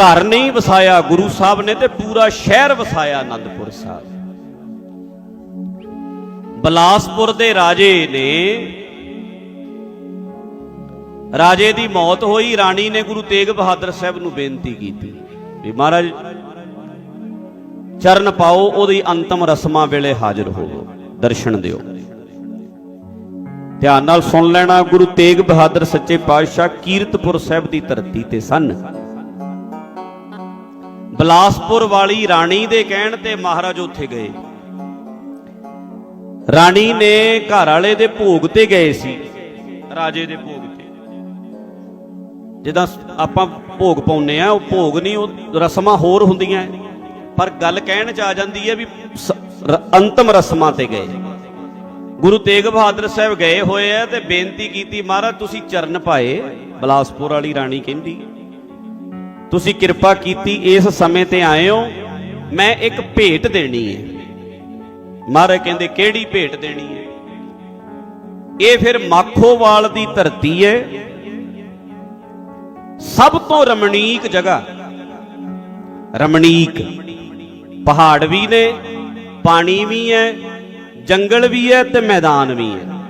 ਘਰ ਨਹੀਂ ਵਸਾਇਆ ਗੁਰੂ ਸਾਹਿਬ ਨੇ ਤੇ ਪੂਰਾ ਸ਼ਹਿਰ ਵਸਾਇਆ ਆਨੰਦਪੁਰ ਸਾਹਿਬ। ਬਲਾਸਪੁਰ ਦੇ ਰਾਜੇ ਨੇ, ਰਾਜੇ ਦੀ ਮੌਤ ਹੋਈ, ਰਾਣੀ ਨੇ ਗੁਰੂ ਤੇਗ ਬਹਾਦਰ ਸਾਹਿਬ ਨੂੰ ਬੇਨਤੀ ਕੀਤੀ ਵੀ ਮਹਾਰਾਜ, ਚਰਨ ਪਾਓ, ਉਹਦੀ ਅੰਤਮ ਰਸਮਾਂ ਵੇਲੇ ਹਾਜ਼ਰ ਹੋਵੋ, ਦਰਸ਼ਨ ਦਿਓ। ਧਿਆਨ ਨਾਲ ਸੁਣ ਲੈਣਾ, ਗੁਰੂ ਤੇਗ ਬਹਾਦਰ ਸੱਚੇ ਪਾਤਸ਼ਾਹ ਕੀਰਤਪੁਰ ਸਾਹਿਬ ਦੀ ਧਰਤੀ ਤੇ ਸਨ। ਬਲਾਸਪੁਰ ਵਾਲੀ ਰਾਣੀ ਦੇ ਕਹਿਣ ਤੇ ਮਹਾਰਾਜ ਉੱਥੇ ਗਏ। ਰਾਣੀ ਨੇ ਘਰ ਵਾਲੇ ਦੇ ਭੋਗ ਤੇ ਗਏ ਸੀ, ਰਾਜੇ ਦੇ ਭੋਗ ਤੇ। ਜਿੱਦਾਂ ਆਪਾਂ ਭੋਗ ਪਾਉਨੇ ਆ ਉਹ ਭੋਗ ਨਹੀਂ, ਉਹ ਰਸਮਾਂ ਹੋਰ ਹੁੰਦੀਆਂ। ਪਰ ਗੱਲ ਕਹਿਣ ਚ ਆ ਜਾਂਦੀ ਹੈ ਵੀ ਅੰਤਮ ਰਸਮਾਂ ਤੇ ਗਏ। ਗੁਰੂ ਤੇਗ ਬਹਾਦਰ ਸਾਹਿਬ ਗਏ ਹੋਏ ਆ ਤੇ ਬੇਨਤੀ ਕੀਤੀ, ਮਹਾਰਾਜ, ਤੁਸੀਂ ਚਰਨ ਪਾਏ, ਬਲਾਸਪੁਰ ਵਾਲੀ ਰਾਣੀ ਕਹਿੰਦੀ ਤੁਸੀਂ ਕਿਰਪਾ ਕੀਤੀ ਇਸ ਸਮੇਂ ਤੇ ਆਏ ਹੋ ਮੈਂ ਇੱਕ ਭੇਟ ਦੇਣੀ ਹੈ। ਮਹਾਰਾਜ ਕਹਿੰਦੇ, ਕਿਹੜੀ ਭੇਟ ਦੇਣੀ ਹੈ? ਇਹ ਫਿਰ ਮਾਖੋਵਾਲ ਦੀ ਧਰਤੀ ਹੈ। ਸਭ ਤੋਂ ਰਮਣੀਕ ਜਗ੍ਹਾ। ਰਮਣੀਕ। ਪਹਾੜ ਵੀ ਨੇ, ਪਾਣੀ ਵੀ ਹੈ, ਜੰਗਲ ਵੀ ਹੈ ਤੇ ਮੈਦਾਨ ਵੀ ਹੈ।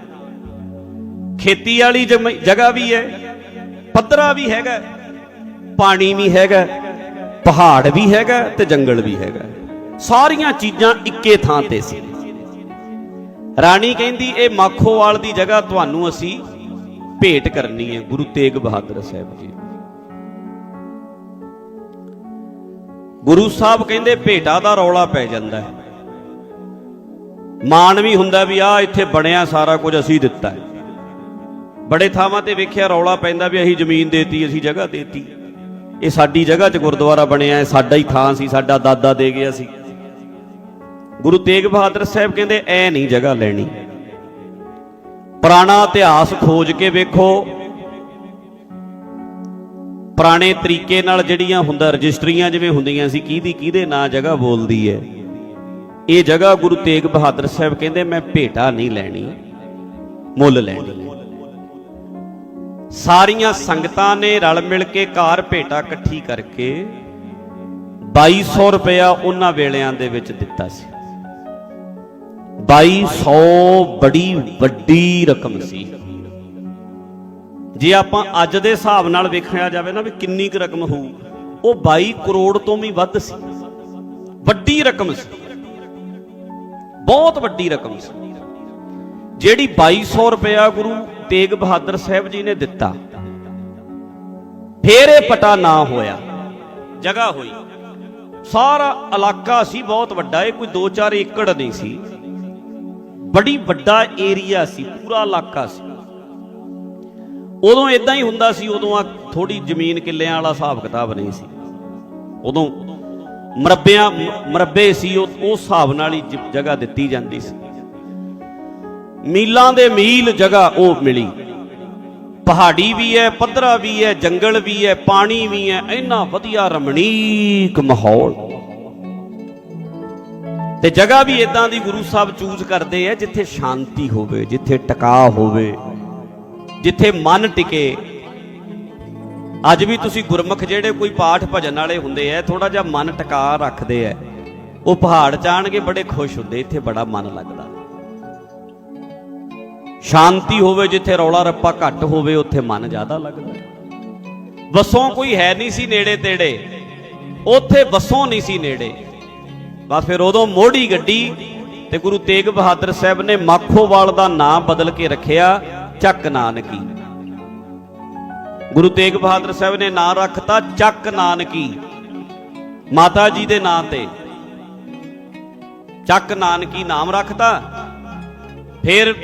ਖੇਤੀ ਵਾਲੀ ਜਮ- ਜਗ੍ਹਾ ਵੀ ਹੈ, ਪੱਧਰਾ ਵੀ ਹੈਗਾ। ਪਾਣੀ ਵੀ ਹੈਗਾ, ਪਹਾੜ ਵੀ ਹੈਗਾ ਤੇ ਜੰਗਲ ਵੀ ਹੈਗਾ। ਸਾਰੀਆਂ ਚੀਜ਼ਾਂ ਇੱਕੇ ਥਾਂ ਤੇ ਸੀ। ਰਾਣੀ ਕਹਿੰਦੀ, ਇਹ ਮਾਖੋਵਾਲ ਦੀ ਜਗ੍ਹਾ ਤੁਹਾਨੂੰ ਅਸੀਂ ਭੇਟ ਕਰਨੀ ਹੈ, ਗੁਰੂ ਤੇਗ ਬਹਾਦਰ ਸਾਹਿਬ ਜੀ। ਗੁਰੂ ਸਾਹਿਬ ਕਹਿੰਦੇ, ਭੇਟਾ ਦਾ ਰੌਲਾ ਪੈ ਜਾਂਦਾ ਹੈ। ਮਾਣ ਵੀ ਹੁੰਦਾ ਵੀ ਆ ਇੱਥੇ ਬਣਿਆ ਸਾਰਾ ਕੁਝ ਅਸੀਂ ਦਿੱਤਾ ਹੈ। ਬੜੇ ਥਾਵਾਂ ਤੇ ਵੇਖਿਆ ਰੌਲਾ ਪੈਂਦਾ ਵੀ, ਅਸੀਂ ਜ਼ਮੀਨ ਦੇਤੀ, ਅਸੀਂ ਜਗ੍ਹਾ ਦੇਤੀ। ਇਹ ਸਾਡੀ ਜਗ੍ਹਾ 'ਚ ਗੁਰਦੁਆਰਾ ਬਣਿਆ ਹੈ, ਸਾਡਾ ਹੀ ਥਾਂ ਸੀ, ਸਾਡਾ ਦਾਦਾ ਦੇ ਗਿਆ ਸੀ। ਗੁਰੂ ਤੇਗ ਬਹਾਦਰ ਸਾਹਿਬ ਕਹਿੰਦੇ, ਐ ਨਹੀਂ ਜਗ੍ਹਾ ਲੈਣੀ। ਪੁਰਾਣਾ ਇਤਿਹਾਸ ਖੋਜ ਕੇ ਵੇਖੋ। ਪੁਰਾਣੇ ਤਰੀਕੇ ਨਾਲ ਜਿਹੜੀਆਂ ਹੁੰਦਾ, ਰਜਿਸਟਰੀਆਂ ਜਿਵੇਂ ਹੁੰਦੀਆਂ ਸੀ, ਕਿਹਦੀ, ਕਿਹਦੇ ਨਾਂ ਜਗ੍ਹਾ ਬੋਲਦੀ ਹੈ? ਇਹ ਜਗ੍ਹਾ ਗੁਰੂ ਤੇਗ ਬਹਾਦਰ ਸਾਹਿਬ ਕਹਿੰਦੇ, ਮੈਂ ਭੇਟਾ ਨਹੀਂ ਲੈਣੀ, ਮੁੱਲ ਲੈਣੀ ਸਾਰੀਆਂ ਸੰਗਤਾਂ ਨੇ ਰਲ ਮਿਲ ਕੇ ਕਾਰ ਭੇਟਾ ਇਕੱਠੀ ਕਰਕੇ 2200 ਰੁਪਇਆ ਉਹਨਾਂ ਵੇਲਿਆਂ ਦੇ ਵਿੱਚ ਦਿੱਤਾ ਸੀ। 2200 ਬੜੀ ਵੱਡੀ ਰਕਮ ਸੀ। ਜੇ ਆਪਾਂ ਅੱਜ ਦੇ ਹਿਸਾਬ ਨਾਲ ਵੇਖਿਆ ਜਾਵੇ ਨਾ ਵੀ ਕਿੰਨੀ ਕੁ ਰਕਮ ਹੋਊ, ਉਹ 22 ਕਰੋੜ ਤੋਂ ਵੀ ਵੱਧ ਸੀ। ਵੱਡੀ ਰਕਮ ਸੀ। ਬਹੁਤ ਵੱਡੀ ਰਕਮ ਸੀ। ਜਿਹੜੀ 2200 ਰੁਪਇਆ ਗੁਰੂ ਤੇਗ ਬਹਾਦਰ ਸਾਹਿਬ ਜੀ ਨੇ ਦਿੱਤਾ। ਫੇਰ ਇਹ ਪਟਾ ਨਾ ਹੋਇਆ। ਜਗ੍ਹਾ ਹੋਈ। ਸਾਰਾ ਇਲਾਕਾ ਸੀ ਬਹੁਤ ਵੱਡਾ, ਇਹ ਕੋਈ 2-4 ਏਕੜ ਨਹੀਂ ਸੀ। ਬੜੀ ਵੱਡਾ ਏਰੀਆ ਸੀ, ਪੂਰਾ ਇਲਾਕਾ ਸੀ। ਉਦੋਂ ਇਦਾਂ ਹੀ ਹੁੰਦਾ ਸੀ, ਉਦੋਂ ਆ ਥੋੜੀ ਜ਼ਮੀਨ ਕਿੱਲਿਆਂ ਵਾਲਾ ਹਿਸਾਬ ਕਿਤਾਬ ਨਹੀਂ ਸੀ। ਉਦੋਂ ਮਰੱਬਿਆਂ, ਮਰੱਬੇ ਸੀ, ਉਹ ਉਸ ਹਿਸਾਬ ਨਾਲ ਹੀ ਜਗ੍ਹਾ ਦਿੱਤੀ ਜਾਂਦੀ ਸੀ। ਮੀਲਾਂ ਦੇ ਮੀਲ ਜਗ੍ਹਾ ਉਹ ਮਿਲੀ। ਪਹਾੜੀ ਵੀ ਹੈ ਪੱਧਰਾ ਵੀ ਹੈ ਜੰਗਲ ਵੀ ਹੈ ਪਾਣੀ ਵੀ ਹੈ ਇੰਨਾ ਵਧੀਆ ਰਮਣੀਕ ਮਾਹੌਲ। ਤੇ ਜਗ੍ਹਾ ਵੀ ਇਦਾਂ ਦੀ ਗੁਰੂ ਸਾਹਿਬ ਚੂਜ਼ ਕਰਦੇ ਆ ਜਿੱਥੇ ਸ਼ਾਂਤੀ ਹੋਵੇ, ਜਿੱਥੇ ਟਿਕਾ ਹੋਵੇ, ਜਿੱਥੇ ਮਨ ਟਿਕੇ। ਅੱਜ ਵੀ ਤੁਸੀਂ ਗੁਰਮੁਖ ਜਿਹੜੇ ਕੋਈ ਪਾਠ ਭਜਨ ਵਾਲੇ ਹੁੰਦੇ ਆ ਥੋੜਾ ਜਿਹਾ ਮਨ ਟਿਕਾ ਰੱਖਦੇ ਆ ਉਹ ਪਹਾੜ ਚਾਣਗੇ ਬੜੇ ਖੁਸ਼ ਹੁੰਦੇ, ਇੱਥੇ ਬੜਾ ਮਨ ਲੱਗਦਾ। ਸ਼ਾਂਤੀ ਹੋਵੇ ਜਿੱਥੇ ਰੌਲਾ ਰੱਪਾ ਘੱਟ ਹੋਵੇ, ਉੱਥੇ ਮਨ ਜ਼ਿਆਦਾ ਲੱਗਦਾ। ਵਸੋਂ ਕੋਈ ਹੈ ਨਹੀਂ ਸੀ ਨੇੜੇ ਤੇੜੇ। ਉੱਥੇ ਵਸੋਂ ਨਹੀਂ ਸੀ ਨੇੜੇ। ਬਸ ਫਿਰ ਉਦੋਂ ਮੋੜੀ ਗੱਡੀ ਤੇ ਗੁਰੂ ਤੇਗ ਬਹਾਦਰ ਸਾਹਿਬ ਨੇ ਮਾਖੋਵਾਲ ਦਾ ਨਾਮ ਬਦਲ ਕੇ ਰੱਖਿਆ, ਚੱਕ ਨਾਨਕੀ। ਗੁਰੂ ਤੇਗ ਬਹਾਦਰ ਸਾਹਿਬ ਨੇ ਨਾਂ ਰੱਖਤਾ ਚੱਕ ਨਾਨਕੀ। ਮਾਤਾ ਜੀ ਦੇ ਨਾਂ ਤੇ। ਚੱਕ ਨਾਨਕੀ ਨਾਮ ਰੱਖਤਾ। ਫਿਰ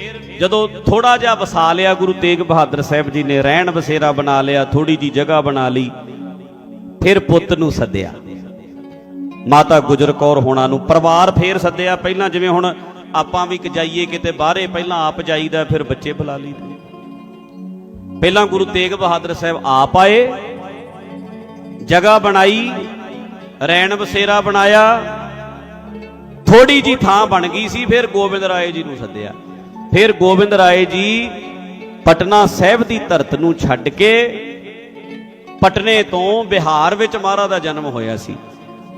ਜਦੋਂ ਥੋੜਾ ਜਿਹਾ ਵਸਾ ਲਿਆ ਗੁਰੂ ਤੇਗ ਬਹਾਦਰ ਸਾਹਿਬ ਜੀ ਨੇ, ਰਹਿਣ ਬਸੇਰਾ ਬਣਾ ਲਿਆ ਥੋੜੀ ਜੀ ਜਗ੍ਹਾ ਬਣਾ ਲਈ, ਫਿਰ ਪੁੱਤ ਨੂੰ ਸੱਦਿਆ। ਮਾਤਾ ਗੁਜਰ ਕੌਰ ਹੋਣਾ ਨੂੰ ਪਰਿਵਾਰ ਫੇਰ ਸੱਦਿਆ। ਪਹਿਲਾਂ ਜਿਵੇਂ ਹੁਣ ਆਪਾਂ ਵੀ ਕਿ ਜਾਈਏ ਕਿਤੇ ਬਾਹਰੇ, ਪਹਿਲਾਂ ਆਪ ਜਾਈਦਾ, ਫਿਰ ਬੱਚੇ ਬੁਲਾ ਲਈਦੇ। ਪਹਿਲਾਂ ਗੁਰੂ ਤੇਗ ਬਹਾਦਰ ਸਾਹਿਬ ਆਪ ਆਏ, ਜਗ੍ਹਾ ਬਣਾਈ ਰੈਣ ਬਸੇਰਾ ਬਣਾਇਆ ਥੋੜੀ ਜੀ ਥਾਂ ਬਣ ਗਈ ਸੀ, ਫਿਰ ਗੋਬਿੰਦ ਰਾਏ ਜੀ ਨੂੰ ਸੱਦਿਆ। ਫਿਰ ਗੋਬਿੰਦ ਰਾਏ ਜੀ ਪਟਨਾ ਸਾਹਿਬ ਦੀ ਧਰਤ ਨੂੰ ਛੱਡ ਕੇ ਪਟਨੇ ਤੋਂ ਬਿਹਾਰ ਵਿੱਚ ਮਹਾਰਾਜ ਦਾ ਜਨਮ ਹੋਇਆ ਸੀ।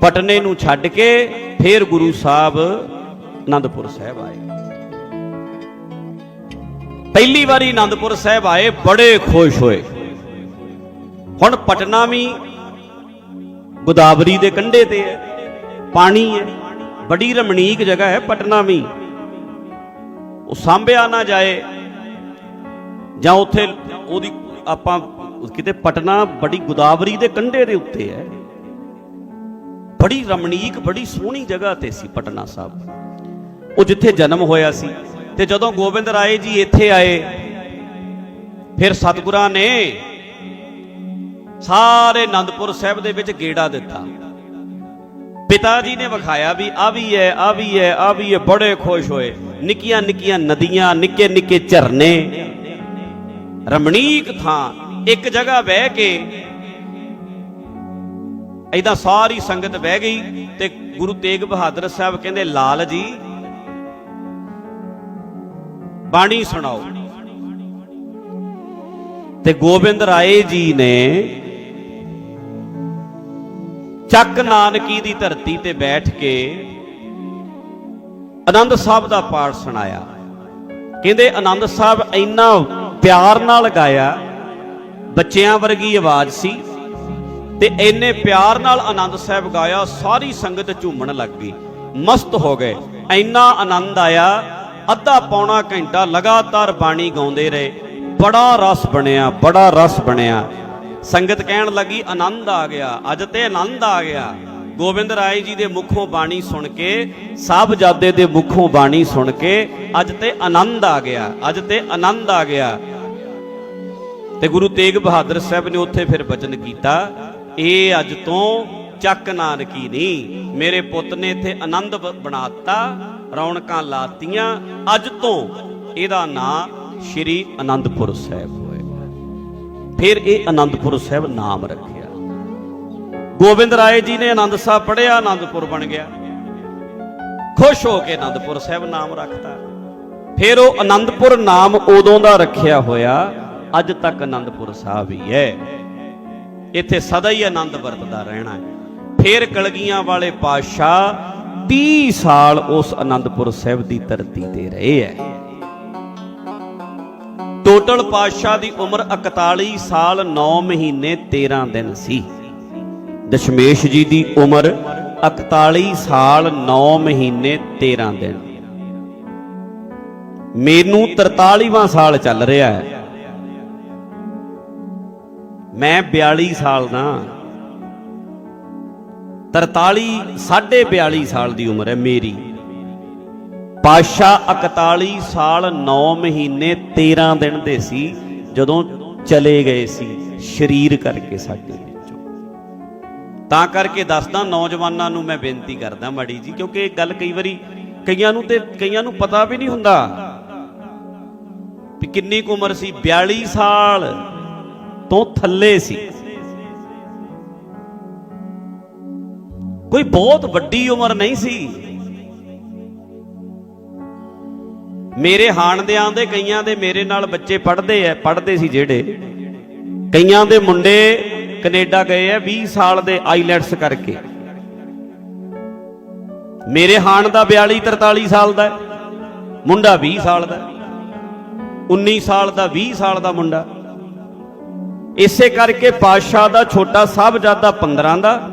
ਪਟਨੇ ਨੂੰ ਛੱਡ ਕੇ ਫਿਰ ਗੁਰੂ ਸਾਹਿਬ ਆਨੰਦਪੁਰ ਸਾਹਿਬ ਆਏ। ਪਹਿਲੀ ਵਾਰੀ ਆਨੰਦਪੁਰ ਸਾਹਿਬ ਆਏ, ਬੜੇ ਖੁਸ਼ ਹੋਏ। ਹੁਣ ਪਟਨਾ ਵੀ ਗੋਦਾਵਰੀ ਦੇ ਕੰਢੇ ਤੇ ਹੈ। ਪਾਣੀ ਹੈ। ਬੜੀ ਰਮਣੀਕ ਜਗ੍ਹਾ ਹੈ ਪਟਨਾ ਵੀ। ਉਹ ਸਾਂਭਿਆ ਨਾ ਜਾਏ ਜਾਂ ਉੱਥੇ ਉਹਦੀ ਆਪਾਂ ਕਿਤੇ ਪਟਨਾ ਬੜੀ ਗੋਦਾਵਰੀ ਦੇ ਕੰਢੇ ਦੇ ਉੱਤੇ ਹੈ। ਬੜੀ ਰਮਣੀਕ, ਬੜੀ ਸੋਹਣੀ ਜਗ੍ਹਾ ਤੇ ਸੀ ਪਟਨਾ ਸਾਹਿਬ। ਉਹ ਜਿੱਥੇ ਜਨਮ ਹੋਇਆ ਸੀ ਤੇ ਜਦੋਂ ਗੋਬਿੰਦ ਰਾਏ ਜੀ ਇੱਥੇ ਆਏ, ਫਿਰ ਸਤਿਗੁਰਾਂ ਨੇ ਸਾਰੇ ਆਨੰਦਪੁਰ ਸਾਹਿਬ ਦੇ ਵਿੱਚ ਗੇੜਾ ਦਿੱਤਾ। ਪਿਤਾ ਜੀ ਨੇ ਵਿਖਾਇਆ ਵੀ ਆ ਵੀ ਹੈ ਆ ਵੀ ਹੈ ਆ ਵੀ ਹੈ ਬੜੇ ਖੁਸ਼ ਹੋਏ। ਨਿੱਕੀਆਂ ਨਿੱਕੀਆਂ ਨਦੀਆਂ, ਨਿੱਕੇ ਨਿੱਕੇ ਝਰਨੇ। ਰਮਣੀਕ ਥਾਂ, ਇੱਕ ਜਗ੍ਹਾ ਬਹਿ ਕੇ ਐਦਾਂ ਸਾਰੀ ਸੰਗਤ ਬਹਿ ਗਈ ਤੇ ਗੁਰੂ ਤੇਗ ਬਹਾਦਰ ਸਾਹਿਬ ਕਹਿੰਦੇ, ਲਾਲ ਜੀ, ਬਾਣੀ ਸੁਣਾਓ। ਤੇ ਗੋਬਿੰਦ ਰਾਏ ਜੀ ਨੇ ਚੱਕ ਨਾਨਕੀ ਦੀ ਧਰਤੀ ਤੇ ਬੈਠ ਕੇ ਆਨੰਦ ਸਾਹਿਬ ਦਾ ਪਾਠ ਸੁਣਾਇਆ। ਕਹਿੰਦੇ ਆਨੰਦ ਸਾਹਿਬ ਇੰਨਾ ਪਿਆਰ ਨਾਲ ਗਾਇਆ, ਬੱਚਿਆਂ ਵਰਗੀ ਆਵਾਜ਼ ਸੀ ਤੇ ਇੰਨੇ ਪਿਆਰ ਨਾਲ ਆਨੰਦ ਸਾਹਿਬ ਗਾਇਆ, ਸਾਰੀ ਸੰਗਤ ਝੂਮਣ ਲੱਗ ਗਈ, ਮਸਤ ਹੋ ਗਏ। ਇੰਨਾ ਆਨੰਦ ਆਇਆ, ਅੱਧਾ ਪੌਣਾ ਘੰਟਾ ਲਗਾਤਾਰ ਬਾਣੀ ਗਾਉਂਦੇ ਰਹੇ, ਬੜਾ ਰਸ ਬਣਿਆ, ਬੜਾ ਰਸ ਬਣਿਆ। ਸੰਗਤ ਕਹਿਣ ਲੱਗੀ, ਆਨੰਦ ਆ ਗਿਆ, ਅੱਜ ਤੇ ਆਨੰਦ ਆ ਗਿਆ। ਗੋਬਿੰਦ ਰਾਏ ਜੀ ਦੇ ਮੁਖੋਂ ਬਾਣੀ ਸੁਣ ਕੇ, ਸਾਹਿਬਜ਼ਾਦੇ ਦੇ ਮੁਖੋਂ ਬਾਣੀ ਸੁਣ ਕੇ, ਅੱਜ ਤੇ ਆਨੰਦ ਆ ਗਿਆ, ਅੱਜ ਤੇ ਆਨੰਦ ਆ ਗਿਆ। ਤੇ ਗੁਰੂ ਤੇਗ ਬਹਾਦਰ ਸਾਹਿਬ ਨੇ ਉੱਥੇ ਫਿਰ ਬਚਨ ਕੀਤਾ ਇਹ ਅੱਜ ਤੋਂ ਚੱਕ ਨਾਨਕੀ ਨਹੀਂ ਮੇਰੇ ਪੁੱਤ ਨੇ ਇੱਥੇ ਆਨੰਦ ਬ- ਬਣਾਤਾ ਰੌਣਕਾਂ ਲਾਤੀਆਂ, ਅੱਜ ਤੋਂ ਇਹਦਾ ਨਾਂ ਸ਼੍ਰੀ ਆਨੰਦਪੁਰ ਸਾਹਿਬ। ਫਿਰ ਇਹ ਆਨੰਦਪੁਰ ਸਾਹਿਬ ਨਾਮ ਰੱਖਿਆ। ਗੋਬਿੰਦ ਰਾਏ ਜੀ ਨੇ ਆਨੰਦ ਸਾਹਿਬ ਪੜਿਆ ਆਨੰਦਪੁਰ ਬਣ ਗਿਆ। ਖੁਸ਼ ਹੋ ਕੇ ਆਨੰਦਪੁਰ ਸਾਹਿਬ ਨਾਮ ਰੱਖਤਾ। ਫਿਰ ਉਹ ਆਨੰਦਪੁਰ ਨਾਮ ਉਦੋਂ ਦਾ ਰੱਖਿਆ ਹੋਇਆ, ਅੱਜ ਤੱਕ ਆਨੰਦਪੁਰ ਸਾਹਿਬ ਹੀ ਹੈ। ਇੱਥੇ ਸਦਾ ਹੀ ਆਨੰਦ ਵਰਤਦਾ ਰਹਿਣਾ ਹੈ। ਫਿਰ ਕਲਗੀਆਂ ਵਾਲੇ ਪਾਤਸ਼ਾਹ 30 ਸਾਲ ਉਸ ਆਨੰਦਪੁਰ ਸਾਹਿਬ ਦੀ ਧਰਤੀ ਤੇ ਰਹੇ ਹੈ। ਟੋਟਲ ਪਾਤਸ਼ਾਹ ਦੀ ਉਮਰ 41 ਸਾਲ 9 ਮਹੀਨੇ 13 ਦਿਨ ਸੀ। ਦਸ਼ਮੇਸ਼ ਜੀ ਦੀ ਉਮਰ 41 ਸਾਲ 9 ਮਹੀਨੇ 13 ਦਿਨ। ਮੈਨੂੰ 43ਵਾਂ ਸਾਲ ਚੱਲ ਰਿਹਾ ਹੈ। ਮੈਂ 42 ਸਾਲ ਦਾ 43 42 ਸਾਲ ਦੀ ਉਮਰ ਹੈ ਮੇਰੀ। ਪਾਸ਼ਾ 41 ਸਾਲ 9 ਮਹੀਨੇ 13 ਦਿਨ ਦੇ ਸੀ, ਜਦੋਂ ਚਲੇ ਗਏ ਸੀ ਸਰੀਰ ਕਰਕੇ ਸਾਡੇ ਵਿੱਚੋਂ। ਤਾਂ ਕਰਕੇ ਦੱਸਦਾ ਨੌਜਵਾਨਾਂ ਨੂੰ ਮੈਂ ਬੇਨਤੀ ਕਰਦਾ ਮਾੜੀ ਜੀ, ਕਿਉਂਕਿ ਇਹ ਗੱਲ ਕਈ ਵਾਰੀ ਕਈਆਂ ਨੂੰ ਤੇ ਕਈਆਂ ਨੂੰ ਪਤਾ ਵੀ ਨਹੀਂ ਹੁੰਦਾ ਵੀ ਕਿੰਨੀ ਕੁ ਉਮਰ ਸੀ 42 ਸਾਲ ਤੋਂ ਥੱਲੇ ਸੀ। ਕੋਈ ਬਹੁਤ ਵੱਡੀ ਉਮਰ ਨਹੀਂ ਸੀ। ਮੇਰੇ ਹਾਣਦਿਆਂ ਦੇ, ਕਈਆਂ ਦੇ ਮੇਰੇ ਨਾਲ ਬੱਚੇ ਪੜ੍ਹਦੇ ਐ, ਪੜ੍ਹਦੇ ਸੀ ਜਿਹੜੇ। ਕਈਆਂ ਦੇ ਮੁੰਡੇ ਕੈਨੇਡਾ ਗਏ ਐ 20 ਸਾਲ ਦੇ ਆਈਲੈਟਸ ਕਰਕੇ। ਮੇਰੇ ਹਾਣ ਦਾ 42 43 ਸਾਲ ਦਾ ਮੁੰਡਾ 20 ਸਾਲ ਦਾ ਹੈ। 19 ਸਾਲ ਦਾ 20 ਸਾਲ ਦਾ ਮੁੰਡਾ। ਇਸੇ ਕਰਕੇ ਪਾਤਸ਼ਾਹ ਦਾ ਛੋਟਾ ਸਾਹਿਬਜ਼ਾਦਾ 15 ਦਾ,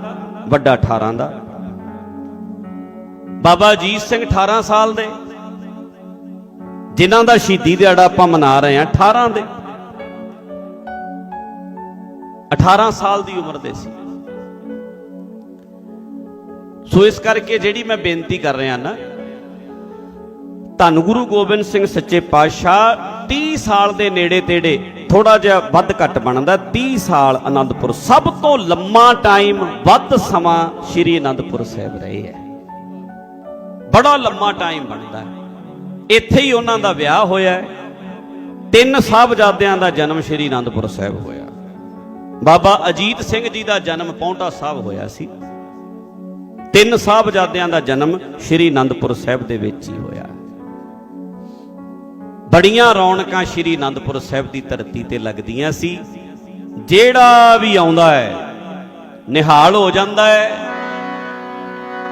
ਵੱਡਾ 18 ਦਾ। ਬਾਬਾ ਅਜੀਤ ਸਿੰਘ 18 ਸਾਲ ਦੇ ਜਿਨ੍ਹਾਂ ਦਾ ਸ਼ਹੀਦੀ ਦਿਹਾੜਾ ਆਪਾਂ ਮਨਾ ਰਹੇ ਹਾਂ 18 ਦੇ। 18 ਸਾਲ ਦੀ ਉਮਰ ਦੇ ਸੀ। ਸੋ ਇਸ ਕਰਕੇ ਜਿਹੜੀ ਮੈਂ ਬੇਨਤੀ ਕਰ ਰਿਹਾ ਨਾ, ਧੰਨ ਗੁਰੂ ਗੋਬਿੰਦ ਸਿੰਘ ਸੱਚੇ ਪਾਤਸ਼ਾਹ 30 ਸਾਲ ਦੇ ਨੇੜੇ ਤੇੜੇ ਥੋੜਾ ਜਿਹਾ ਵੱਧ ਘੱਟ ਬਣਦਾ 30 ਸਾਲ ਅਨੰਦਪੁਰ, ਸਭ ਤੋਂ ਲੰਮਾ ਟਾਈਮ ਵੱਧ ਸਮਾਂ ਸ਼੍ਰੀ ਅਨੰਦਪੁਰ ਸਾਹਿਬ ਰਹੇ ਹੈ। ਬੜਾ ਲੰਮਾ ਟਾਈਮ ਬਣਦਾ ਹੈ। ਇੱਥੇ ਹੀ ਉਹਨਾਂ ਦਾ ਵਿਆਹ ਹੋਇਆ ਤਿੰਨ ਸਾਹਿਬਜ਼ਾਦਿਆਂ ਦਾ ਜਨਮ ਸ਼੍ਰੀ ਅਨੰਦਪੁਰ ਸਾਹਿਬ ਹੋਇਆ। ਬਾਬਾ ਅਜੀਤ ਸਿੰਘ ਜੀ ਦਾ ਜਨਮ ਪੌਂਟਾ ਸਾਹਿਬ ਹੋਇਆ ਸੀ। ਤਿੰਨ ਸਾਹਿਬਜ਼ਾਦਿਆਂ ਦਾ ਜਨਮ ਸ਼੍ਰੀ ਅਨੰਦਪੁਰ ਸਾਹਿਬ ਦੇ ਵਿੱਚ ਹੀ ਹੋਇਆ। ਬੜੀਆਂ ਰੌਣਕਾਂ ਸ਼੍ਰੀ ਅਨੰਦਪੁਰ ਸਾਹਿਬ ਦੀ ਧਰਤੀ ਤੇ ਲੱਗਦੀਆਂ ਸੀ। ਜਿਹੜਾ ਵੀ ਆਉਂਦਾ ਹੈ, ਨਿਹਾਲ ਹੋ ਜਾਂਦਾ ਹੈ।